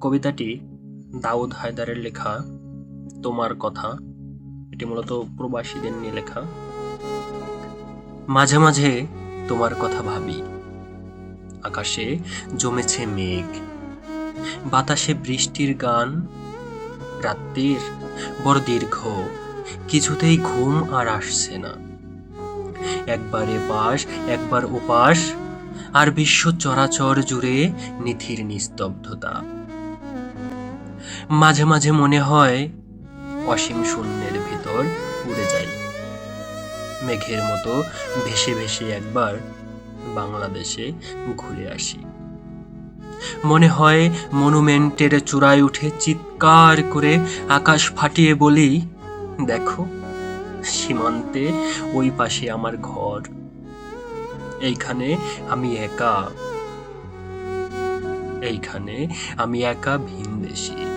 কবিতাটি দাউদ হায়দারের লেখা, তোমার কথা। এটি মূলত প্রবাসীদের নিয়ে লেখা। মাঝে মাঝে তোমার কথা ভাবি। আকাশে জমেছে মেঘ, বাতাসে বৃষ্টির গান, রাত্রির বড় দীর্ঘ, কিছুতেই ঘুম আর আসছে না। একবার এপাশ একবার ওপাশ আর বিশ্ব চরাচর জুড়ে নিথির নিস্তব্ধতা। মাঝে মাঝে মনে হয় অসীম শূন্যের ভেতর উড়ে যাই। মেঘের মতো ভেসে ভেসে একবার বাংলাদেশে ঘুরে আসি। মনে হয় মনুমেন্টের চূড়ায় উঠে চিৎকার করে আকাশ ফাটিয়ে বলি, দেখো, সীমান্তে ওই পাশে আমার ঘর। এইখানে আমি একা। এইখানে আমি একা ভিনদেশী।